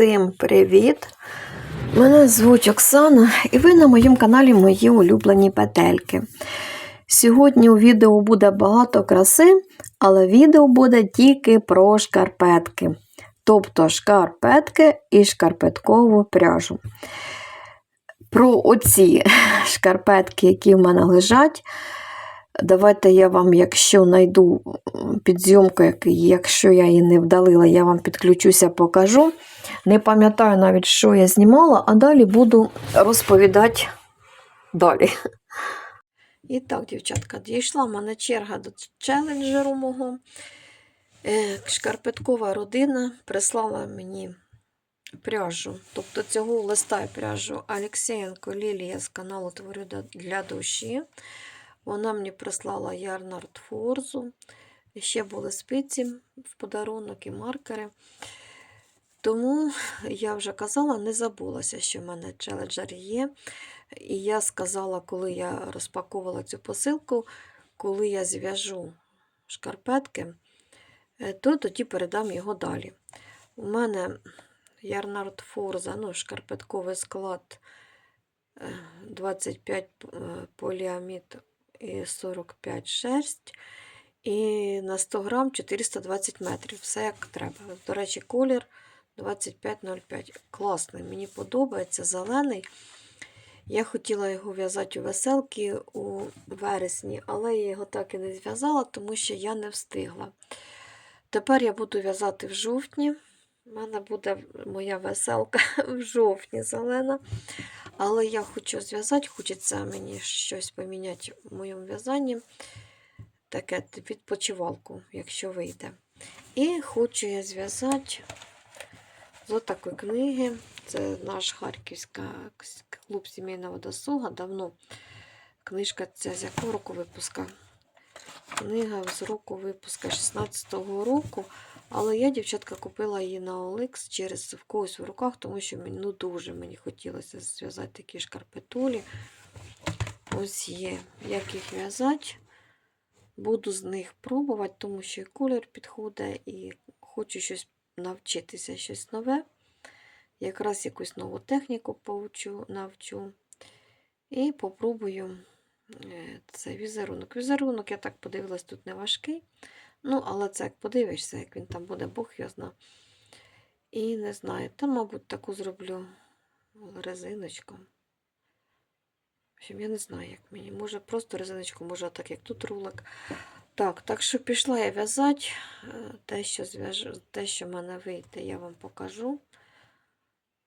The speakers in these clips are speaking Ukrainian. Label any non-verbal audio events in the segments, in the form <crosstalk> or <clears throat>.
Всім привіт! Мене звуть Оксана, і ви на моєму каналі Мої улюблені петельки. Сьогодні у відео буде багато краси, але відео буде тільки про шкарпетки. Тобто шкарпетки і шкарпеткову пряжу. Про оці <laughs> шкарпетки, які в мене лежать. Давайте я вам, якщо знайду під зйомку, якщо я її не вдалила, я вам підключуся, покажу. Не пам'ятаю навіть, що я знімала, а далі буду розповідати далі. І так, дівчатка, дійшла в мене черга до челенджеру мого. Е, Шкарпеткова родина прислала мені пряжу. Тобто цього листа і пряжу Алексєєнко Лілія з каналу Творю для душі. Вона мені прислала Ярнард Форзу. Ще були спиці в подарунок і маркери. Тому я вже казала, не забулася, що в мене челенджер є. І я сказала, коли я розпаковувала цю посилку, коли я зв'яжу шкарпетки, то тоді передам його далі. У мене Ярнард Форза, ну, шкарпетковий склад 25 поліамід і 45 шерсть. І на 100 грам 420 метрів. Все як треба. До речі, колір 2505. Класний, мені подобається, зелений. Я хотіла його в'язати у веселки у вересні, але я його так і не зв'язала, тому що я не встигла. Тепер я буду в'язати в жовтні. У мене буде моя веселка <laughs> в жовтні зелена. Але я хочу зв'язати, хочеться мені щось поміняти в моєму в'язанні. Таке відпочивалку, якщо вийде. І хочу я зв'язати з такої книги. Це наш Харківський клуб сімейного досуга. Давно книжка ця з якого року випуска. Книга з року випуска 16-го року. Але я, дівчатка, купила її на OLX через в когось в руках, тому що мені ну, дуже мені хотілося зв'язати такі шкарпетулі. Ось є, як їх в'язати. Буду з них пробувати, тому що і колір підходить, і хочу щось навчитися, щось нове. Якраз якусь нову техніку повчу, навчу. І попробую цей візерунок. Візерунок, я так подивилась, тут не важкий. Ну, але це як подивишся, як він там буде, Бог його зна. І не знаю, там, мабуть, таку зроблю резиночку. В общем, я не знаю, як мені. Може, просто резиночку, може, так, як тут рулик. Так, так що пішла я в'язати. Те, що зв'яжу, те, що в мене вийде, я вам покажу.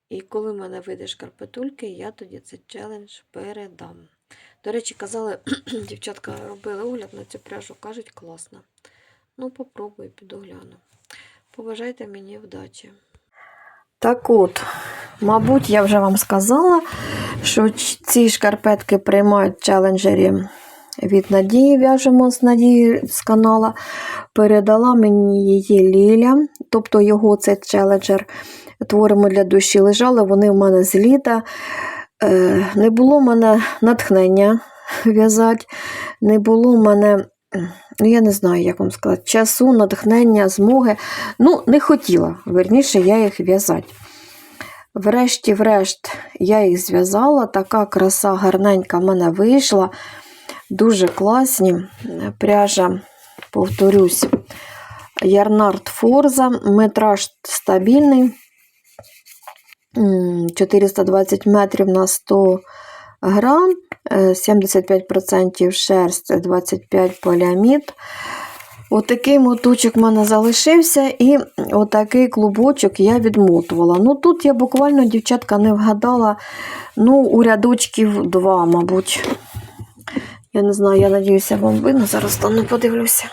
І коли в мене вийде шкарпетульки, я тоді цей челендж передам. До речі, казали, <clears throat> дівчатка робили огляд на цю пряжу, кажуть, класно. Ну, попробую, підогляну. Побажайте мені вдачі. Так от, мабуть, я вже вам сказала, що ці шкарпетки приймають челенджері від Надії, в'яжемо з Надії з канала. Передала мені її Ліля, тобто його цей челенджер творимо для душі. Лежали вони в мене з літа. Е, не було в мене натхнення в'язати, не було в мене ну, я не знаю, як вам сказати, часу, натхнення, змоги. Ну, не хотіла, верніше, я їх в'язати. Врешті-врешт, я їх зв'язала, така краса гарненька в мене вийшла. Дуже класні. Пряжа, повторюсь, Ярнард Форза, метраж стабільний. 420 метрів на 100 грам. 75% шерсть, 25% поліамід. Отакий моточок в мене залишився, і отакий клубочок я відмотувала. Ну Тут я буквально, дівчатка, не вгадала ну, у рядочків два, мабуть. Я не знаю, я надіюся, вам видно. Зараз стану подивлюся.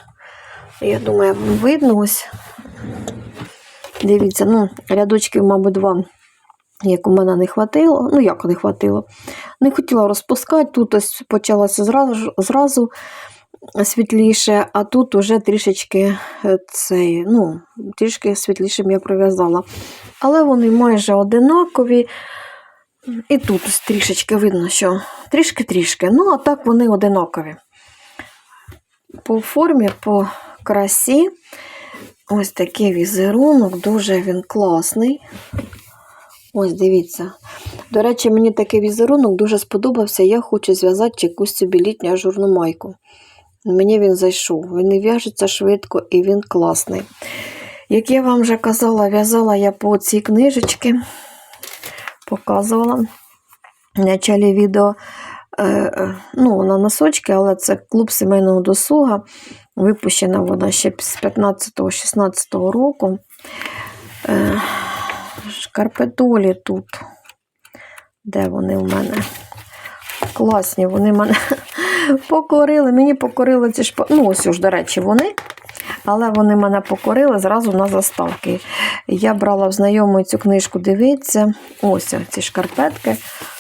Я думаю, вам видно ось. Дивіться, ну, рядочків, мабуть, два як у мене не хватило, ну як не хватило, не хотіла розпускати, тут ось почалося зразу зразу світліше, а тут уже трішечки е, цей, ну, трішки світлішим я пров'язала. Але вони майже одинакові. І тут трішечки видно, що трішки-трішки. Ну, а так вони одинакові. По формі, по красі, ось такий візерунок, дуже він класний. Ось дивіться. До речі, мені такий візерунок дуже сподобався. Я хочу зв'язати якусь собі літню ажурну майку. Мені він зайшов. Він в'яжеться швидко і він класний. Як я вам вже казала, в'язала я по цій книжечці, показувала в началі відео. Е, е, ну, вона носочки, але це клуб сімейного досуга. Випущена вона ще з 15-16 року. Е, шкарпетолі тут. Де вони в мене? Класні, вони мене <laughs> покорили. Мені покорили ці шпа... Ну, ось ж, до речі, вони. Але вони мене покорили зразу на заставки. Я брала в знайомої цю книжку дивитися. Ось ці шкарпетки.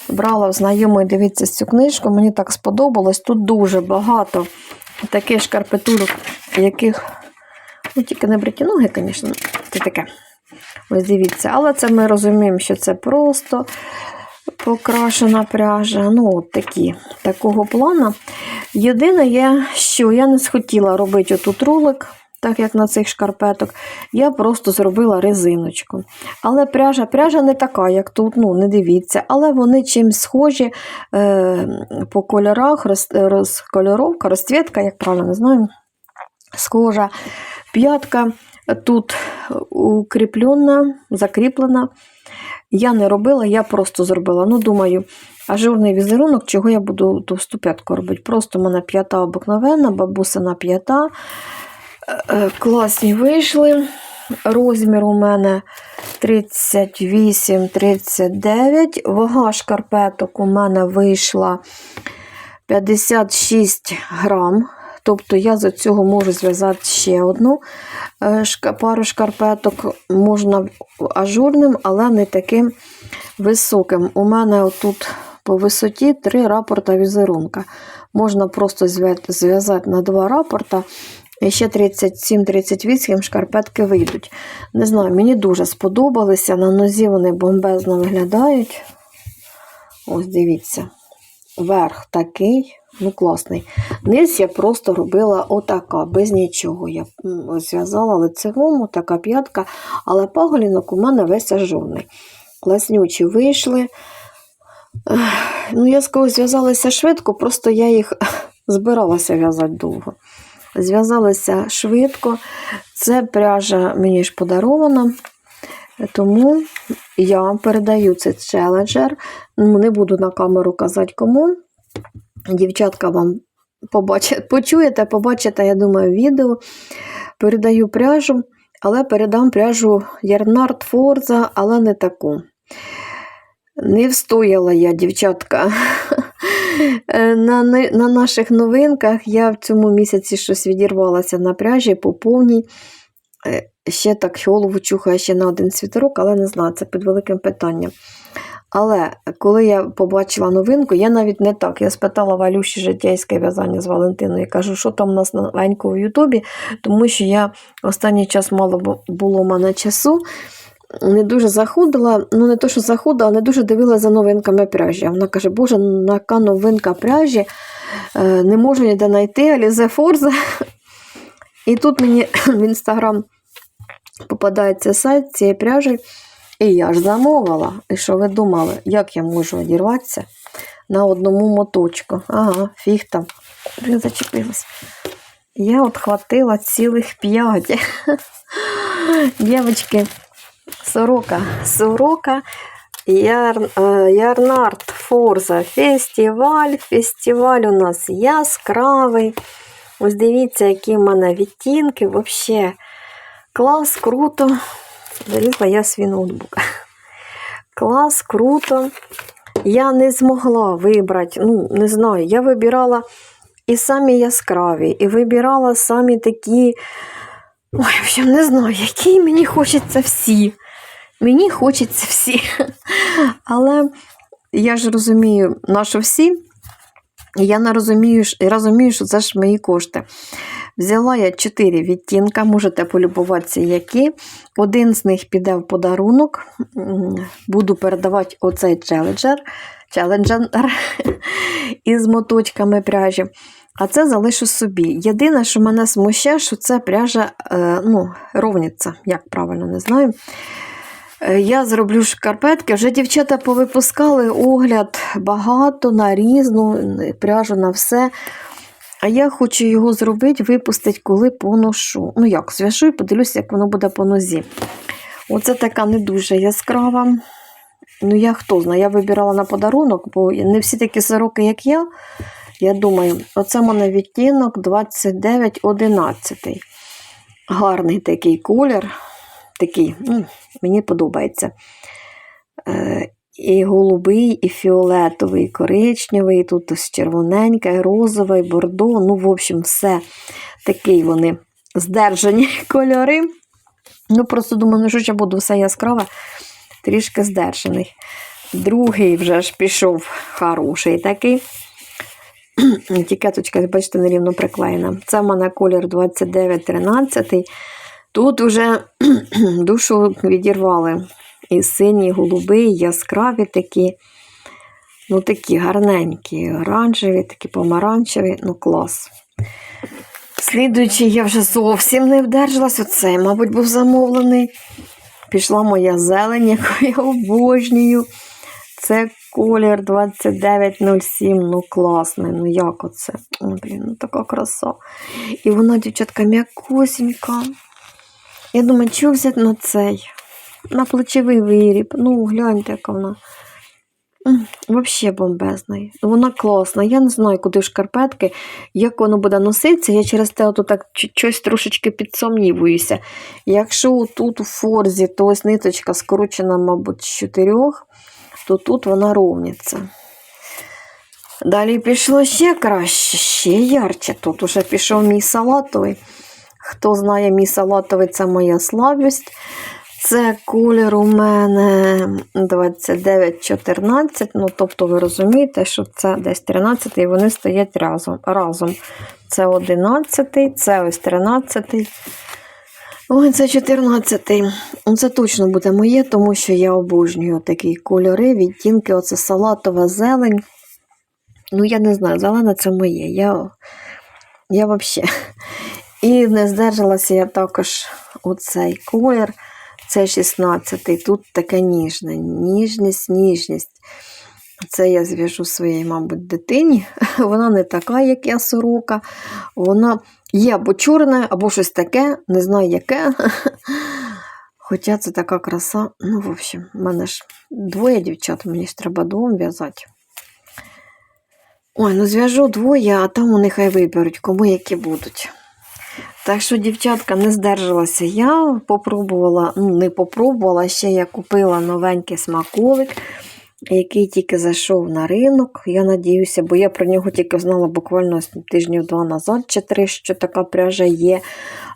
Брала в знайомої дивитися цю книжку. Мені так сподобалось. Тут дуже багато таких шкарпетурок, яких. Ну, тільки не бриті ноги, звісно, це таке. Ось дивіться, але це ми розуміємо, що це просто покрашена пряжа. Ну, от такі, такого плану. Єдине, є, що я не схотіла робити отут ролик, так як на цих шкарпеток. Я просто зробила резиночку. Але пряжа пряжа не така, як тут, ну, не дивіться, але вони чимсь схожі е, по кольорах, роз, розкольоровка, розцвітка, як правильно не знаю, схожа. П'ятка тут укріплена, закріплена. Я не робила, я просто зробила. Ну, думаю, ажурний візерунок, чого я буду товсту п'ятку робити. Просто в мене п'ята обикновенна, бабусина п'ята. Е, Класні вийшли. Розмір у мене 38-39. Вага шкарпеток у мене вийшла 56 грам. Тобто я з цього можу зв'язати ще одну е, пару шкарпеток. Можна ажурним, але не таким високим. У мене тут по висоті три рапорта візерунка. Можна просто зв'язати на два рапорта. І ще 37-38 шкарпетки вийдуть. Не знаю, мені дуже сподобалися. На нозі вони бомбезно виглядають. Ось дивіться. Верх такий. Ну, класний. Низ я просто робила отака, без нічого. Я зв'язала лицевому, така п'ятка, але паголінок у мене весь ажурний. Класнючі вийшли. Ну, Я з когось зв'язалася швидко, просто я їх <laughs> збиралася в'язати довго. Зв'язалася швидко. Це пряжа мені ж подарована. Тому я передаю цей челенджер. Не буду на камеру казати кому. Дівчатка вам побачите, почуєте, побачите, я думаю, відео. Передаю пряжу, але передам пряжу Ярнард Форза, але не таку. Не встояла я, дівчатка. На на наших новинках я в цьому місяці щось відірвалася на пряжі по повній. Е, ще так голову чухає ще на один світерок, але не знаю, це під великим питанням. Але коли я побачила новинку, я навіть не так. Я спитала Валюші життєйське в'язання з Валентиною. Я кажу, що там у нас новенько в Ютубі, тому що я останній час мало було в мене часу. Не дуже заходила, ну не то, що заходила, не дуже дивилася за новинками пряжі. Вона каже, Боже, яка новинка пряжі, е, не можу ніде знайти, Алізе Форзе. І тут мені <clears throat> в інстаграм попадається сайт цієї пряжі. І я ж замовила. І що ви думали, як я можу одірватися на одному моточку? Ага, фіг там. Я зачепилась. Я от хватила цілих п'ять. <laughs> Дівчатки, сорока, сорока, Яр, е, Ярнард Форза, фестиваль. Фестиваль у нас яскравий. Ось дивіться, які в мене відтінки. Взагалі клас, круто. Залізла я свій ноутбук. <laughs> Клас, круто. Я не змогла вибрати, ну, не знаю, я вибирала і самі яскраві, і вибирала самі такі. Ой, в общем, не знаю, які мені хочеться всі. Мені хочеться всі. Але я ж розумію, на що всі. Я не розумію, розумію, що це ж мої кошти. Взяла я 4 відтінка, можете полюбуватися, які. Один з них піде в подарунок. Буду передавати оцей челенджер челенджер <laughs> із моточками пряжі. А це залишу собі. Єдине, що мене смущає, що це пряжа е, ну, ровниця, як правильно не знаю. Е, Я зроблю шкарпетки. Вже дівчата повипускали огляд багато на різну пряжу на все. А я хочу його зробити, випустити, коли поношу. Ну як, зв'яжу і подивлюся, як воно буде по нозі. Оце така не дуже яскрава. Ну, я хто знає, я вибирала на подарунок, бо не всі такі сороки, як я. Я думаю, оце в мене відтінок 2911. Гарний такий колір. Такий, м, мені подобається. Е, і голубий, і фіолетовий, і коричневий, тут ось червоненька, і розова, і бордо. Ну, в общем, все такі вони здержані <laughs> кольори. Ну, просто думаю, ну що я буду все яскраве, трішки здержаний. Другий вже ж пішов хороший такий. <clears throat> Етикеточка, бачите, нерівно приклеєна. Це в мене колір 2913. Тут вже <clears throat> душу відірвали. І сині, і голубий, і яскраві такі. Ну, такі гарненькі, оранжеві, такі помаранчеві, ну клас. Слідуючий я вже зовсім не вдержалась. Оцей, мабуть, був замовлений. Пішла моя зелень, <laughs> яку я обожнюю. Це колір 2907. Ну, класний. Ну як оце? О, блін, ну така краса. І вона, дівчатка, м'якусінька. Я думаю, чого взяти на цей? На плечовий виріб. Ну, гляньте, яка вона. Вообще бомбезна. Вона класна. Я не знаю, куди в шкарпетки, як воно буде носитися. Я через те ото так щось трошечки підсумнівуюся. Якщо тут у форзі, то ось ниточка скручена, мабуть, з чотирьох, то тут вона ровняться. Далі пішло ще краще, ще ярче. Тут уже пішов мій салатовий. Хто знає, мій салатовий це моя слабість. Це колір у мене 29-14. Ну, тобто, ви розумієте, що це десь 13 і вони стоять разом. разом. Це 11, це ось 13. Ой, це 14. Це точно буде моє, тому що я обожнюю такі кольори, відтінки, оце салатова зелень. Ну, я не знаю, зелена це моє. Я, я взагалі. І не здержалася я також оцей колір. Це 16-й. Тут така ніжна. Ніжність, ніжність. Це я зв'яжу своїй, мабуть, дитині. <laughs> Вона не така, як я сорока. Вона є або чорне, або щось таке, не знаю яке. <laughs> Хоча це така краса. Ну, в общем, в мене ж двоє дівчат, мені ж треба двом в'язати. Ой, ну зв'яжу двоє, а там вони хай виберуть, кому які будуть. Так що, дівчатка, не здержалася. Я попробувала, ну, не попробувала, ще я купила новенький смаколик, який тільки зайшов на ринок. Я надіюся, бо я про нього тільки знала буквально тижнів два назад чи три, що така пряжа є.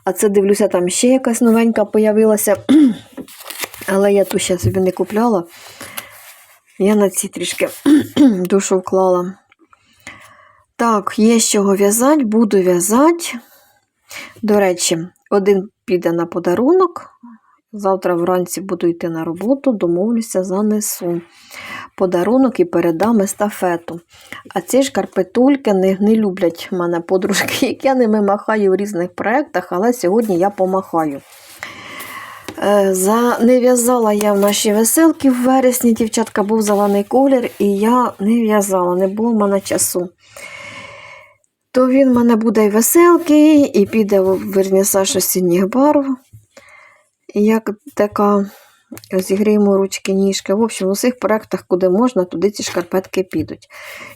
А це дивлюся, там ще якась новенька появилася. <clears throat> Але я ту ще собі не купляла. Я на ці трішки <clears throat> душу вклала. Так, є з чого в'язати, буду в'язати. До речі, один піде на подарунок. Завтра вранці буду йти на роботу, домовлюся, занесу подарунок і передам естафету. А ці ж карпетульки не, не люблять мене подружки, як я ними махаю в різних проєктах, але сьогодні я помахаю. Е, За... Не в'язала я в нашій веселки в вересні, дівчатка, був зелений колір, і я не в'язала, не було в мене часу. То він в мене буде і веселки, і піде в вернісаж осінніх барв. Як така зігріємо ручки, ніжки. В общем, в усіх проєктах, куди можна, туди ці шкарпетки підуть.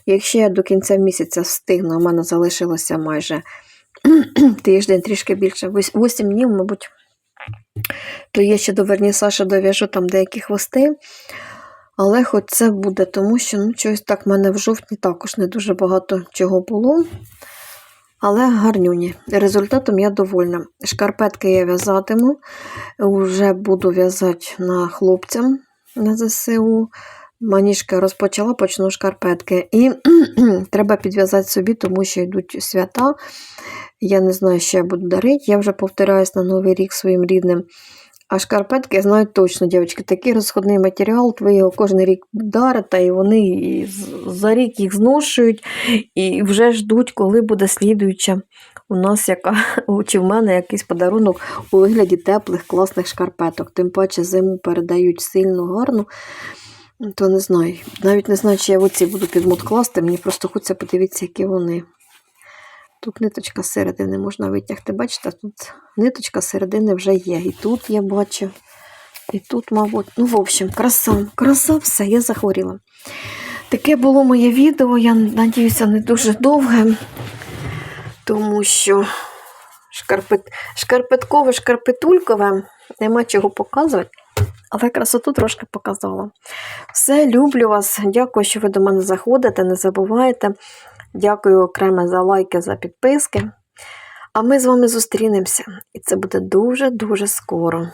Якщо я до кінця місяця встигну, у мене залишилося майже <clears throat> тиждень, трішки більше, 8 днів, мабуть, то я ще до вернісажа дов'яжу там деякі хвости. Але хоч це буде, тому що ну, щось так в мене в жовтні також не дуже багато чого було. Але гарнюні. Результатом я довольна. Шкарпетки я в'язатиму. Вже буду в'язати на хлопцям на ЗСУ. Маніжка розпочала, почну шкарпетки. І <clears throat> треба підв'язати собі, тому що йдуть свята. Я не знаю, що я буду дарити. Я вже повторяюсь на Новий рік своїм рідним. А шкарпетки я знаю точно, дівчатки, такий розходний матеріал, ви його кожен рік дарите, і вони за рік їх зношують і вже ждуть, коли буде слідуюча у нас яка, <laughs> чи в мене якийсь подарунок у вигляді теплих, класних шкарпеток. Тим паче зиму передають сильно гарно. То не знаю. Навіть не знаю, чи я оці буду під мод класти, мені просто хочеться подивитися, які вони. Тут ниточка середини можна витягти. Бачите, тут ниточка середини вже є. І тут я бачу. І тут, мабуть, ну, в общем, краса, краса, все, я захворіла. Таке було моє відео, я надіюся, не дуже довге, тому що шкарпет, шкарпеткове, шкарпетулькове, нема чого показувати, але красоту трошки показала. Все, люблю вас. Дякую, що ви до мене заходите. Не забувайте. Дякую окремо за лайки, за підписки. А ми з вами зустрінемося. І це буде дуже-дуже скоро.